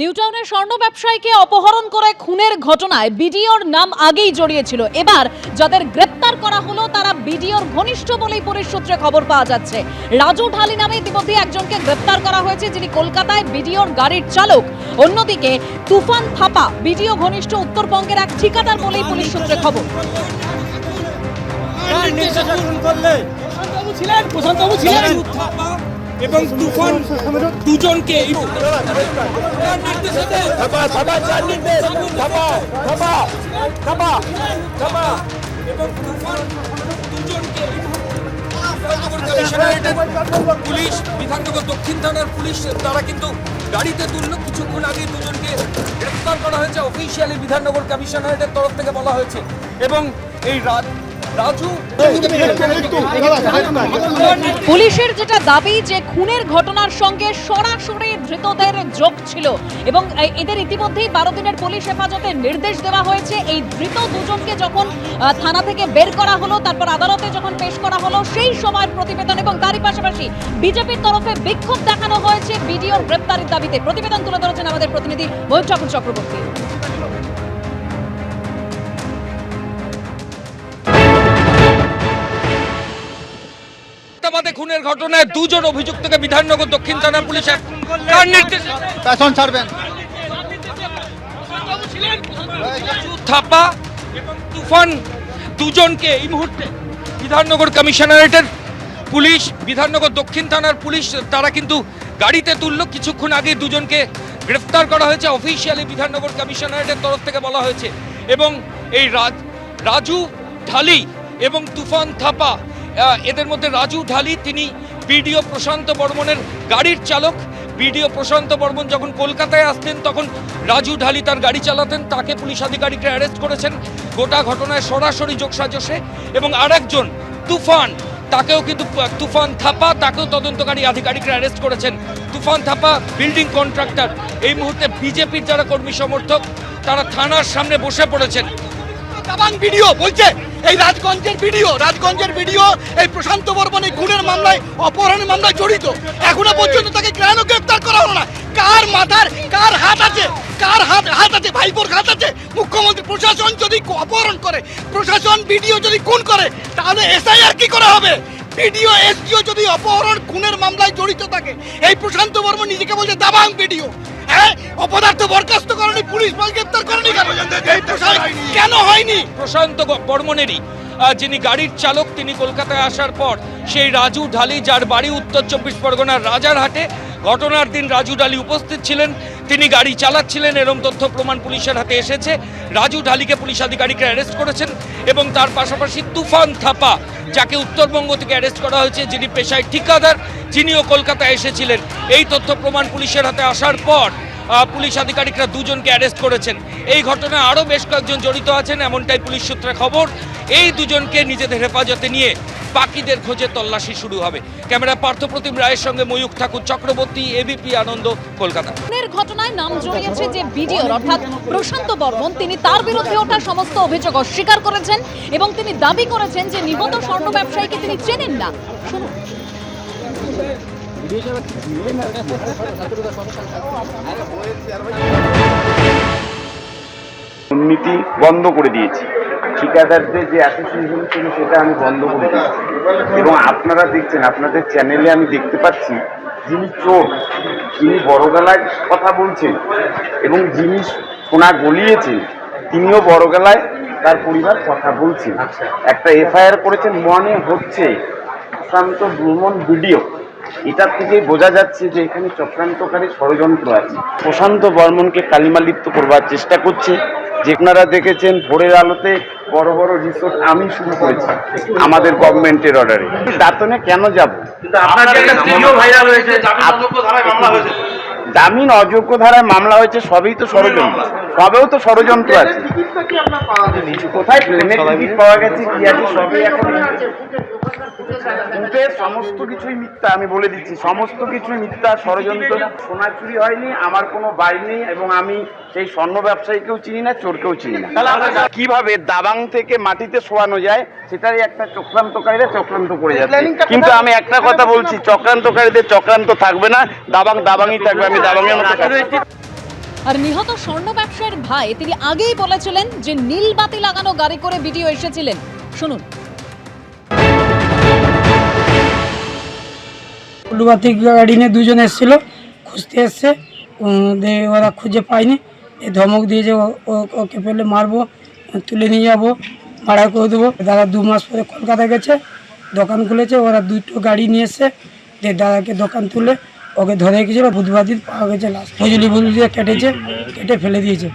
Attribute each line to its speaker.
Speaker 1: নিউটাউনের স্বর্ণ ব্যবসায়ীকে অপহরণ করে খুনের ঘটনায় বিডিওর নাম আগেই জড়িয়েছিল। এবার যাদের গ্রেপ্তার করা হলো তারা বিডিওর ঘনিষ্ঠ বলেই পুলিশ সূত্রে খবর পাওয়া যাচ্ছে। রাজু ঢালি নামে ইতিমধ্যে একজনকে গ্রেপ্তার করা হয়েছে যিনি কলকাতায় বিডিওর গাড়ির চালক। অন্যদিকে তুফান থাপা বিডিও ঘনিষ্ঠ উত্তরবঙ্গের এক ঠিকাদার বলেই পুলিশ সূত্রে খবর।
Speaker 2: ছিলেন ছিলেন। এবং তুফান দুজনকে পুলিশ, বিধাননগর দক্ষিণ থানার পুলিশ, তারা কিন্তু গাড়িতে তুললো। কিছুক্ষণ আগে দুজনকে গ্রেফতার করা হয়েছে। অফিসিয়ালি বিধাননগর কমিশনারেটের তরফ থেকে বলা হয়েছে। এবং এই রা- রাজু
Speaker 1: পুলিশের যেটা দাবি যে খুনের ঘটনার সঙ্গে সরাসরি ধৃতদের যোগ ছিল এবং এদের ইতিমধ্যেই বারো দিনের পুলিশ হেফাজতের নির্দেশ দেওয়া হয়েছে। এই ধৃত দুজনকে যখন থানা থেকে বের করা হলো তারপর আদালতে যখন পেশ করা হলো সেই সময়ের প্রতিবেদন এবং তারই পাশাপাশি বিজেপির তরফে বিক্ষোভ দেখানো হয়েছে। বিডিওর গ্রেপ্তারের দাবিতে প্রতিবেদন তুলে ধরেছেন আমাদের প্রতিনিধি ময়ূর ঠাকুর চক্রবর্তী।
Speaker 2: মিথ্যাবাদে খুনের ঘটনায় দুজন অভিযুক্তকে বিধাননগর দক্ষিণ থানার পুলিশ নির্দেশে
Speaker 3: পেছন ছাড়বেন।
Speaker 2: থাপা এবং তুফান দুজনকে এই মুহূর্তে বিধাননগর কমিশনারেটের পুলিশ বিধাননগর দক্ষিণ থানার পুলিশ তারা কিন্তু গাড়িতে তুললো। কিছুক্ষণ আগে দুজনকে গ্রেফতার করা হয়েছে। অফিসিয়ালি বিধাননগর কমিশনারেটের তরফ থেকে বলা হয়েছে। এবং এই রাজ ঢালি এবং তুফান থাপা এদের মধ্যে রাজু ঢালি, তিনি বিডিও প্রশান্ত বর্মনের গাড়ির চালক। বিডিও প্রশান্ত বর্মন যখন কলকাতায় আসতেন, তখন রাজু ঢালি তার গাড়ি চালাতেন। তাকে পুলিশ আধিকারিকরা অ্যারেস্ট করেছেন। গোটা ঘটনায় সরাসরি যোগসাজশে এবং আরেকজন, তুফান, তাকেও কিন্তু তুফান থাপা, তাকেও তদন্তকারী আধিকারিকরা অ্যারেস্ট করেছেন। Tufan Thapa, building contractor. এই মুহূর্তে বিজেপির যারা কর্মী সমর্থক, তারা থানার সামনে বসে পড়েছেন।
Speaker 3: ভিডিও বলছে এই রাজগঞ্জের ভিডিও রাজগঞ্জের ভিডিও এই প্রশান্ত বর্মন এই খুনের মামলায়, অপহরণের মামলায় জড়িত। এখনও পর্যন্ত তাকে কেন গ্রেফতার করা হলো না? কার মাথার, কার হাত আছে? কার হাত হাত আছে? ভাইপোর হাত আছে? মুখ্যমন্ত্রী, প্রশাসন যদি অপহরণ করে, প্রশাসন, ভিডিও যদি খুন করে, তাহলে এসআইআর কি করা হবে? ভিডিও, এসডিও যদি অপহরণ, খুনের মামলায় জড়িত থাকে, এই প্রশান্ত বর্মন নিজেকে বলছে দাবাং ভিডিও। হ্যাঁ? অপদার্থ বরখাস্ত পুলিশ কেন? হয়নি?
Speaker 2: প্রশান্ত যিনি গাড়ির চালক, তিনি কলকাতায় আসার পর সেই রাজু ঢালি, যার বাড়ি উত্তর চব্বিশ পরগনার রাজারহাটে ঘটনার দিন রাজু ঢালি উপস্থিত ছিলেন। তিনি গাড়ি চালাচ্ছিলেন, এরম তথ্য প্রমাণ পুলিশের হাতে এসেছে। রাজু ঢালিকে পুলিশ আধিকারিকরা অ্যারেস্ট করেছেন এবং তার পাশাপাশি তুফান থাপা, যাকে উত্তরবঙ্গ থেকে অ্যারেস্ট করা হয়েছে, যিনি পেশায় ঠিকাদার যিনিও কলকাতায় এসেছিলেন। এই তথ্য প্রমাণ পুলিশের হাতে আসার পর পুলিশ আধিকারিকরা দুজনকে অ্যারেস্ট করেছেন। এই ঘটনায় আরও বেশ কয়েকজন জড়িত আছেন, এমনটাই পুলিশ সূত্রে খবর। এই দুজনকে নিজেদের হেফাজতে নিয়ে বাকিদের খোঁজে তল্লাশি শুরু হবে। ক্যামেরা পার্থপ্রতিম রায়ের সঙ্গে ময়ূক ঠাকুর চক্রবর্তী এবিপি আনন্দ কলকাতা।
Speaker 1: ঘটনায় নাম জড়িয়েছে যে বিডিওর অর্থাৎ প্রশান্ত বর্মন। তিনি তার বিরুদ্ধে ওঠা সমস্ত অভিযোগ অস্বীকার করেছেন এবং তিনি দাবি করেছেন যে নিহত স্বর্ণ ব্যবসায়ীকে তিনি চেনেন না। শুনুন।
Speaker 4: দুর্নীতি বন্ধ করে দিয়েছি। ঠিকাদারদের যে অ্যাসোসিয়েশন ছিল সেটা আমি বন্ধ করে এবং আপনারা দেখছেন আপনাদের চ্যানেলে আমি দেখতে পাচ্ছি যিনি চোর যিনি বড় গলায় কথা বলছেন এবং যিনি সোনা গলিয়েছেন তিনিও বড় গলায় তার পরিবার কথা বলছেন। একটা এফআইআর করেছেন মনে হচ্ছে সুশান্ত ভ্রমণ ভিডিও। এটার থেকেই বোঝা যাচ্ছে যে এখানে চক্রান্তকারী ষড়যন্ত্র আছে। প্রশান্ত বর্মনকে কালিমালিপ্ত করবার চেষ্টা করছে। যে আপনারা দেখেছেন ভোরের আলোতে বড় বড় রিসোর্ট আমি শুরু করেছি আমাদের গভর্নমেন্টের অর্ডারে দাঁতনে কেন যাব? জামিন অযোগ্য ধারায় মামলা হয়েছে। সবই তো ষড়যন্ত্র। সবেও তো ষড়যন্ত্র আছে। কোথায় প্লেনের টিকিট পাওয়া গেছে কি আছে সবই এখন কিন্তু সমস্ত কিছুই মিথ্যা আমি বলে দিচ্ছি। সমস্ত কিছুই মিথ্যা ষড়যন্ত্র। সোনা চুরি হয়নি আমার কোনো বাড়ি নেই এবং আমি সেই স্বর্ণ ব্যবসায়ীকেও চিনি না চোরকেও চিনি না। কীভাবে দাবাং থেকে মাটিতে শোয়ানো যায় সেটারই একটা চক্রান্তকারীরা চক্রান্ত করে যাচ্ছে। কিন্তু আমি একটা কথা বলছি চক্রান্তকারীদের চক্রান্ত থাকবে না দাবাং দাবাংই থাকবে আমি দাবাংয়ের মতো
Speaker 1: আর নিহত স্বর্ণ ব্যবসায়ীর ভাই তিনি আগেই বলেছিলেন যে নীল বাতি লাগানো গাড়ি করে ভিডিও এসেছিলেন। শুনুন।
Speaker 5: উল্লুবাতি গাড়ি নিয়ে দুজন এসেছিল, খুঁজতে এসছে ওরা খুঁজে পায়নি। এই ধমক দিয়ে যে ওকে পেলে মারবো, তুলে নিয়ে যাব, ভাড়া করে দেবো। দাদা দু মাস পরে কলকাতা গেছে, দোকান খুলেছে, ওরা দুটো গাড়ি নিয়ে এসছে, দিয়ে দাদাকে দোকান তুলে ওকে ধরে গেছিল বুধবার দিন পাওয়া গেছে লাস্ট ফজলি দিয়ে কেটেছে, কেটে ফেলে দিয়েছে।